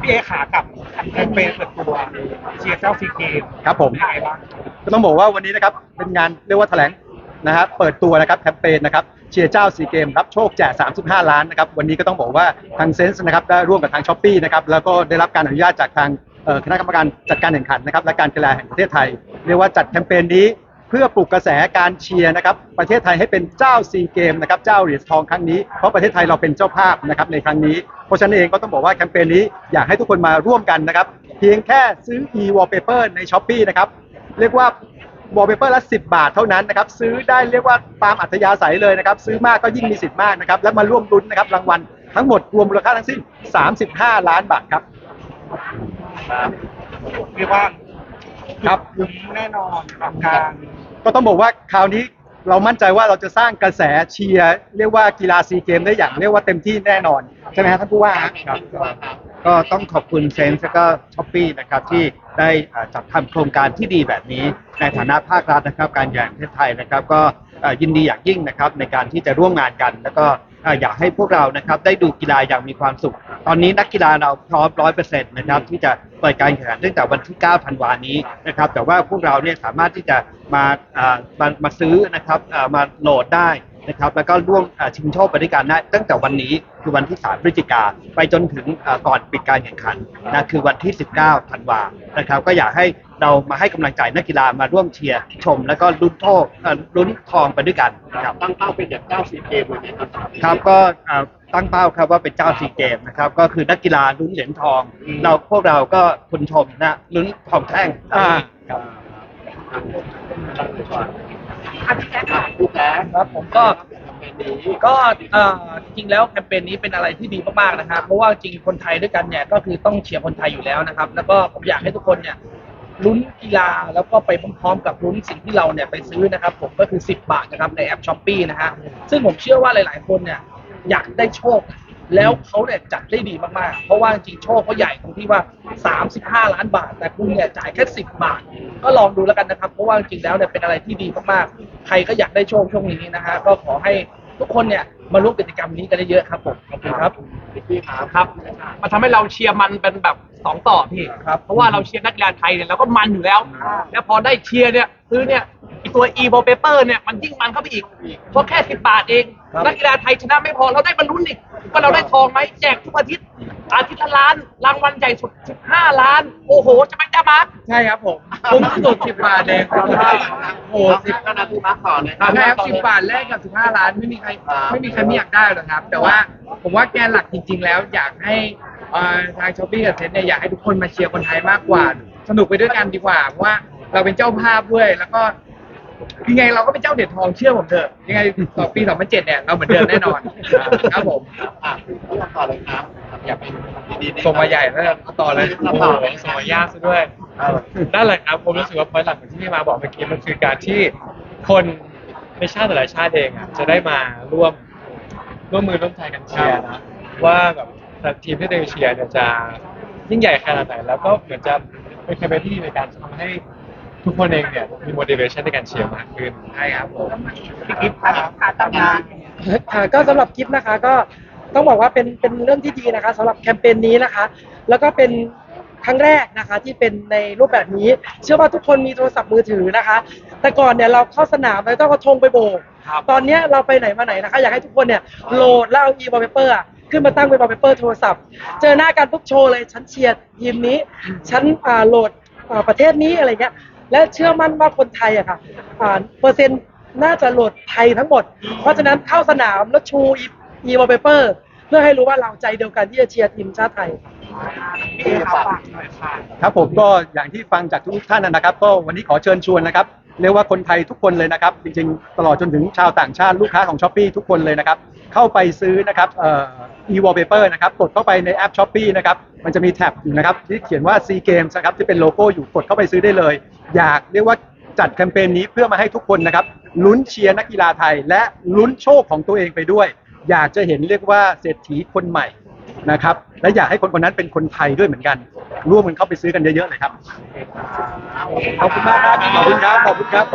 พี่เอขากับแคมเปญเปิดตัวเชียร์เจ้าซีเกมครับผมยังไงบ้างก็ต้องบอกว่าวันนี้นะครับเป็นงานเรียกว่าแถลงนะฮะเปิดตัวนะครับแคมเปญนะครับเชียร์เจ้าซีเกมรับโชคแจก35 ล้านนะครับวันนี้ก็ต้องบอกว่าทางเซนส์นะครับได้ร่วมกับทางช้อปปีนะครับแล้วก็ได้รับการอนุญาตจากทางเอ่อคณะกรรมการจัดการแข่งขันนะครับและการกีฬาแห่งประเทศไทย เรียกว่าจัดแคมเปญนี้ เพื่อปลุกกระแสการเชียร์นะครับประเทศไทยให้เป็นเจ้าซีเกมนะครับเจ้าเหรียญทองครั้งนี้เพราะประเทศไทยเราเป็นเจ้าภาพนะครับในครั้งนี้ เพราะฉะนั้นเองก็ต้องบอกว่าแคมเปญนี้อยากให้ทุกคนมาร่วมกันนะครับเพียงแค่ซื้อ e-wallpaper ใน s h อ p e e นะครับเรียกว่าวอลเปเปอร์ละ10 บาทเท่านั้นนะครับซื้อได้เรียกว่าตามอัธยาศัยเลยนะครับซื้อมากก็ยิ่งมีสิทธิ์มากนะครับและมาร่วมลุ้นนะครับรางวัลทั้งหมดรวมมูลค่าทั้งสิ้น 35 ล้านบาทครับเรียกว่าครับคุ้มแน่นอนกับการ ก็ต้องบอกว่าคราวนี้เรามั่นใจว่าเราจะสร้างกระแสเชียร์เรียกว่ากีฬาซีเกมได้อย่างเรียกว่าเต็มที่แน่นอน ใช่ไหมครับท่านผู้ว่าฮะ ครับก็ต้องขอบคุณเซนส์แล้วก็ช้อปปี้นะครับที่ได้อ่าจัดทำโครงการที่ดีแบบนี้ ในฐานะภาครัฐนะครับ การแข่งประเทศไทยนะครับ ก็อ่ายินดีอย่างยิ่งนะครับในการที่จะร่วมงานกัน แล้วก็ อยากให้พวกเรานะครับได้ดูกีฬาอย่างมีความสุข ตอนนี้นักกีฬาเราพร้อมร้อยเปอร์เซ็นต์นะครับที่จะเปิดการแข่งขันตั้งแต่วันที่ 9 ธันวานี้นะครับ แต่ว่าพวกเราเนี่ยสามารถที่จะมาอ่ามามาซื้อนะครับอ่ามาโหลดได้นะครับแล้วก็ร่วมอ่าชิงโชคไปด้วยกันได้ตั้งแต่วันนี้คือวันที่ 3 พฤศจิกาไปจนถึงอ่าก่อนปิดการแข่งขันนะคือวันที่ 19 ธันวานะครับ ก็อยากให้ เรามาให้กำลังใจนักกีฬามาร่วมเชียร์ชม แล้วก็ลุ้นโทษเอ่อลุ้นทองไปด้วยกันนะครับ ตั้งเป้าเป็นอย่างเจ้าซีเกมเลยนะครับครับก็อ่าตั้งเป้าครับว่าเป็นเจ้าซีเกมนะครับก็คือนักกีฬาลุ้นเหรียญทอง เราพวกเราก็คุณชมนะลุ้นทองแท่งอ่าครับผู้แพ้ครับผมก็ เป็นนี้ก็เอ่อจริงๆแล้วแคมเปญนี้เป็นอะไรที่ดีมากๆนะครับเพราะว่าจริงคนไทยด้วยกันเนี่ยก็คือต้องเชียร์คนไทยอยู่แล้วนะครับ แล้วก็ผมอยากให้ทุกคนเนี่ย ลุ้นกีฬาแล้วก็ไปพร้อมๆกับลุ้นสิ่งที่เราเนี่ยไปซื้อนะครับผมก็คือ 10 บาทนะครับในแอปช้อปปีนะฮะซึ่งผมเชื่อว่าหลาย ๆ คนเนี่ยอยากได้โชค แล้วเขาเนี่ยจัดได้ดีมากๆ เพราะว่าจริงโชคเขาใหญ่ตรงที่ว่า 35 ล้านบาท แต่คุณเนี่ยจ่ายแค่ 10 บาท ก็ลองดูแล้วกันนะครับ เพราะว่าจริงแล้วเนี่ยเป็นอะไรที่ดีมากๆ ใครก็อยากได้โชคช่วงนี้นะฮะก็ขอให้ทุกคนเนี่ย มาร่วมกิจกรรมนี้กันเยอะๆครับผมขอบคุณครับครับมันทำให้เราเชียร์มันเป็นแบบสองต่อพี่ครับเพราะว่าเราเชียร์นักกีฬาไทยเนี่ยเราก็มันอยู่แล้ว แล้วพอได้เชียร์เนี่ยซื้อเนี่ยไอตัว e w a l paper เนี่ยมันยิ่งมันเข้าไปอีก เพราะแค่สิบบาทเองครับนักกีฬาไทยชนะไม่พอเราได้บรรลุนอีกว่าเราได้ทองไหมแจกทุกอาทิตย์ อาทิตย์ละล้านรางวัลใหญ่สุด 15 ล้าน โอ้โห จะไม่จ้ามาร์คใช่ครับผมคุ้มสุด10บาทเองโอ้โอ้สิสิบบก็นาทีมาต่อเลยแค่สิบบาทแลกกับสิบห้าล้านไม่มีใครไม่มีใครไม่อยากได้หรอกครับ แต่ว่าผมว่าแกนหลักจริง ๆ แล้วอยากให้เอ่อทางช้อปปี้กับเซ็นเนี่ยอยากให้ทุกคนมาเชียร์คนไทยมากกว่า สนุกไปด้วยกันดีกว่าเพราะว่าเราเป็นเจ้าภาพด้วยแล้วก็ ยังไงเราก็เป็นเจ้าเหรียญทองเชื่อผมเถอะยังไงต่อปี 2007 เนี่ยเราเหมือนเดิมแน่นอนครับผมอะต่อเลยครับอยากเป็นดีๆส่งมาใหญ่แล้วต่อเลยต่อโอ้โหสมัยยากซะด้วยนั่นแหละครับผมรู้สึกว่าพอยหลักเหมือนที่พี่มาบอกเมื่อกี้มันคือการที่คนในชาติแต่ละชาติเองอะจะได้มาร่วมร่วมมือร่วมใจกันเชียร์นะว่าแบบทีมที่ตัวเองเชียร์เนี่ยจะยิ่งใหญ่ขนาดไหนแล้วก็เหมือนจะเป็นแคมเปญที่ดีในการทำให้ ทุกคนเองเนี่ยมี motivation ในการเชียร์มากขึ้น ใช่ครับผมพี่กิ๊ฟขาขาตั้งงานค่ะก็สำหรับกิฟต์นะคะก็ต้องบอกว่าเป็นเป็นเรื่องที่ดีนะคะสำหรับแคมเปญนี้นะคะ แล้วก็เป็นครั้งแรกนะคะที่เป็นในรูปแบบนี้ เชื่อว่าทุกคนมีโทรศัพท์มือถือนะคะ แต่ก่อนเนี่ยเราเข้าสนามเราต้องเอาธงไปโบก ครับ ตอนเนี้ยเราไปไหนมาไหนนะคะ อยากให้ทุกคนเนี่ยโหลดแล้วเอา e wallpaper อะขึ้นมาตั้งเป็น wallpaper โทรศัพท์ เจอหน้ากันปุ๊บโชว์เลย ฉันเชียร์ทีมนี้ ฉันอ่าโหลดอ่าประเทศนี้อะไรเงี้ย และเชื่อมั่นว่าคนไทยอะค่ะอ่าเปอร์เซ็นต์น่าจะโหลดไทยทั้งหมด เพราะฉะนั้นเข้าสนามแล้วชู e e wallpaper เพื่อให้รู้ว่าเราใจเดียวกันที่จะเชียร์ทีมชาติไทยพี่เอขาฝากหน่อยค่ะครับผมก็อย่างที่ฟังจากทุกท่านนะครับ ก็วันนี้ขอเชิญชวนนะครับเรียกว่าคนไทยทุกคนเลยนะครับ จริงๆ ตลอดจนถึงชาวต่างชาติลูกค้าของ s h อ p e e ทุกคนเลยนะครับ เข้าไปซื้อนะครับเอ่อ e-wallpaper นะครับกดเข้าไปในแอป s h อ p e e นะครับมันจะมีแท็บอยู่นะครับที่เขียนว่า C Games นะครับที่เป็นโลโก้อยู่กดเข้าไปซื้อได้เลย อยากเรียกว่าจัดแคมเปญนี้เพื่อมาให้ทุกคนนะครับลุ้นเชียร์นักกีฬาไทย และลุ้นโชคของตัวเองไปด้วย อยากจะเห็นเรียกว่าเศรษฐีคนใหม่นะครับ และอยากให้คนคนนั้นเป็นคนไทยด้วยเหมือนกัน ร่วมกันเข้าไปซื้อกันเยอะๆเลยครับ ขอบคุณมากครับ ขอบคุณครับ ขอบคุณครับ